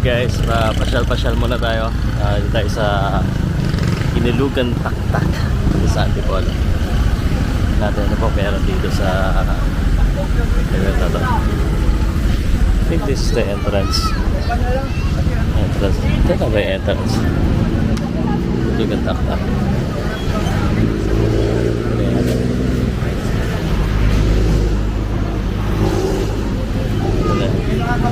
guys, pa pasyal-pasyal muna tayo. Dito tayo sa Inilugan Taktak sa Antipolo. Natin ano po meron dito sa ano ito to? I think this is the entrance. Entrance. Ito na ba yung entrance? Inilugan Taktak. Ayan. Ito na.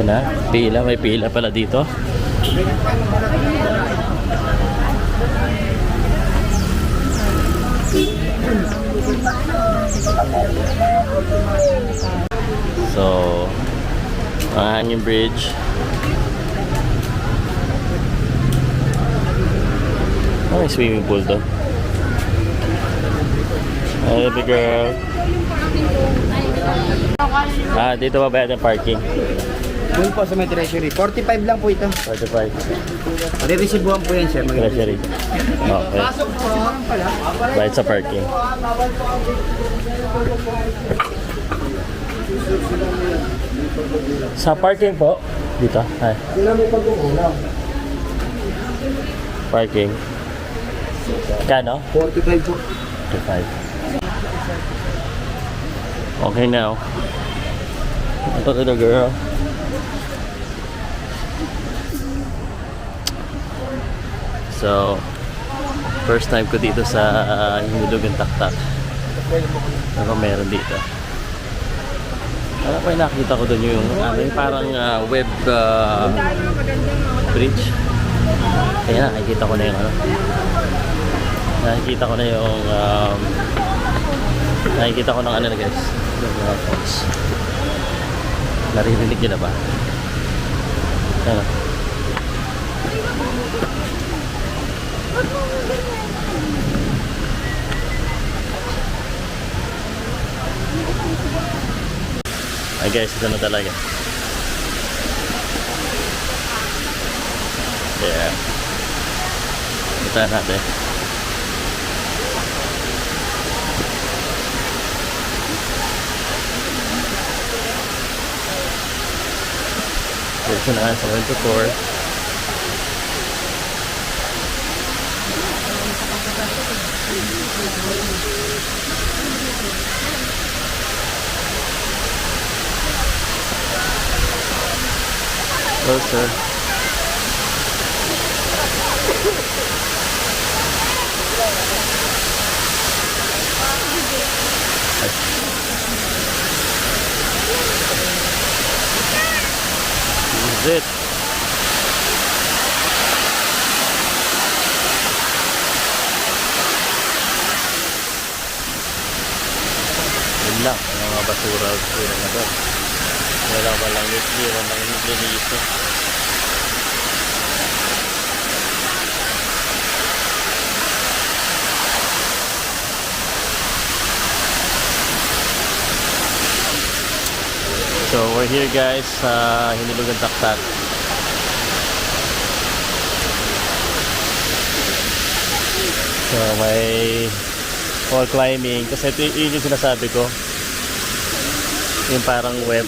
Ito na, pila, may pila pala dito. So, ang hanging bridge. Oh, may swimming pool to. Hey, baby girl. Ah, dito ba bayad ng parking? Doon po sa may treasury. 45 lang po ito. 45. Re-receivean po yan, sir. Mag- Treasury. Okay. Bayad sa parking. Sa parking po, dito. Ay, parking. Kano? 45 po. 55. Okay now. Ito to the girl. So, first time ko dito sa uh, Himilugan Taktak. Ano meron dito? Ano pa nakita ko doon yung, ano, yung parang ah, web ah, bridge. Kaya nakikita ko na yung ano. Nakikita ko na yung um, nakikita ko ng ano na guys. Yung mga falls. Naririnig nyo na ba? Ano? Huwag mo mo. Ay guys, ito na talaga. Yeah. Kita natin. Ito na sa winter Оце. Зит. Basura basura na doon. Wala ba lang hindi wala lang nililinis eh. So we're here guys sa Hinilugan Taktak. So may wall climbing kasi ito yun yung sinasabi ko. Yung parang web.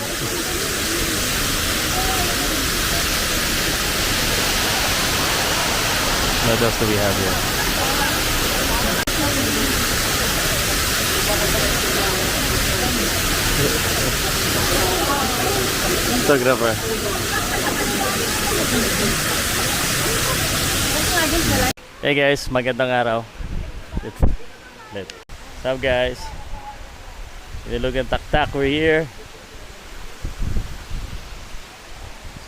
What else do we have here? Photographer. Hey guys, magandang araw. Let's, let. What's up guys? Inilugan taktak, we're here.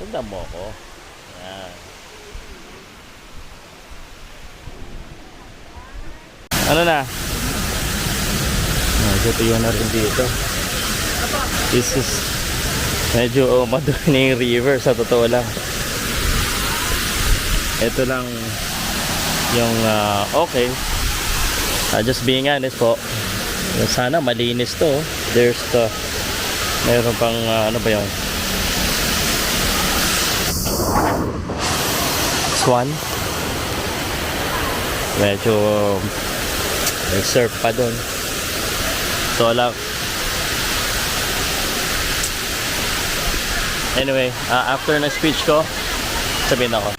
Sundan mo ako. Yan. Ano na? Medyo tuyo na rin dito. This is medyo oh, madumi na river sa totoo lang. Ito lang yung ah, okay. Ah, just being honest po. Sana malinis to. There's the meron pang ah, ano ba yung Aswan. Medyo may surf pa doon. So, alam. Anyway, uh, after ng speech ko, sabihin ako.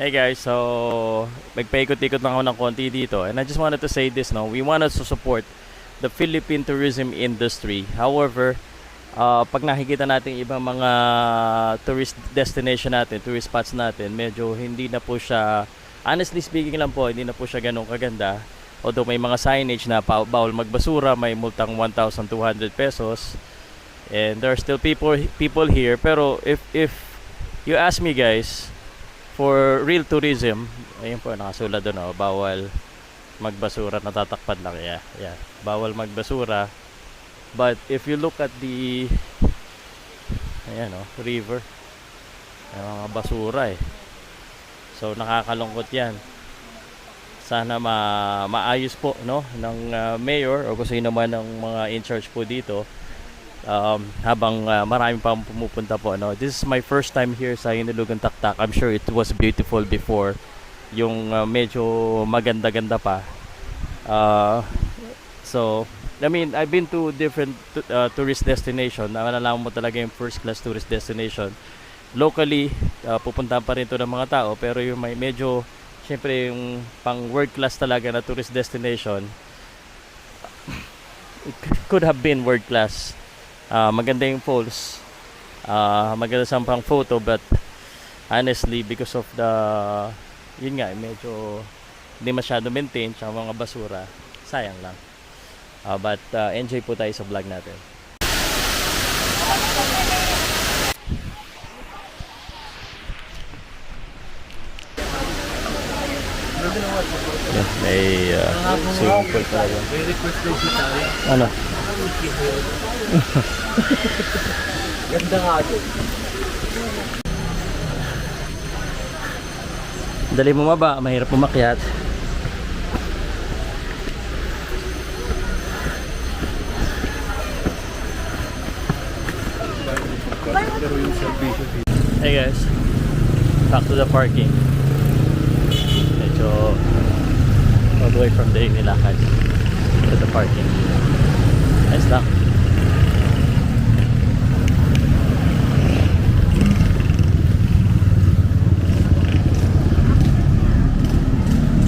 Hey guys, so nagpaikot-ikot lang ako ng konti dito and I just wanted to say this, no? We wanted to support the Philippine tourism industry. However, uh, pag nakikita natin ibang mga tourist destination natin, tourist spots natin, medyo hindi na po siya, honestly speaking lang po, hindi na po siya ganun kaganda. Although may mga signage na bawal magbasura, may multang 1,200 pesos. And there are still people people here, pero if if you ask me guys, for real tourism, ayun po, nakasulat doon, oh, bawal magbasura, natatakpan lang, yeah, yeah. Bawal magbasura. But if you look at the, ayan oh, river, may mga basura eh. So, nakakalungkot yan. Sana ma maayos po, no, ng uh, mayor o kung sino man ng mga in charge po dito um, habang uh, marami pang pumupunta po ano. This is my first time here sa Hinulugan Taktak. I'm sure it was beautiful before. Yung uh, medyo maganda-ganda pa. Uh, so, I mean, I've been to different uh, tourist destination. Nalalaman mo talaga yung first class tourist destination. Locally, uh, pupuntahan pa rin to ng mga tao pero yung may medyo syempre yung pang world class talaga na tourist destination could have been world class Ah, maganda yung falls. Ah, maganda sa pang photo but honestly because of the yun nga medyo hindi masyado maintain tsaka mga basura sayang lang Ah, but ah, enjoy po tayo sa vlog natin Yan, may uh, swimming pool talaga. Ano? Ganda nga ito. Dali mo maba, mahirap umakyat. Hey guys, back to the parking. Medyo all the way from the Inilakad to the parking. Nice lang.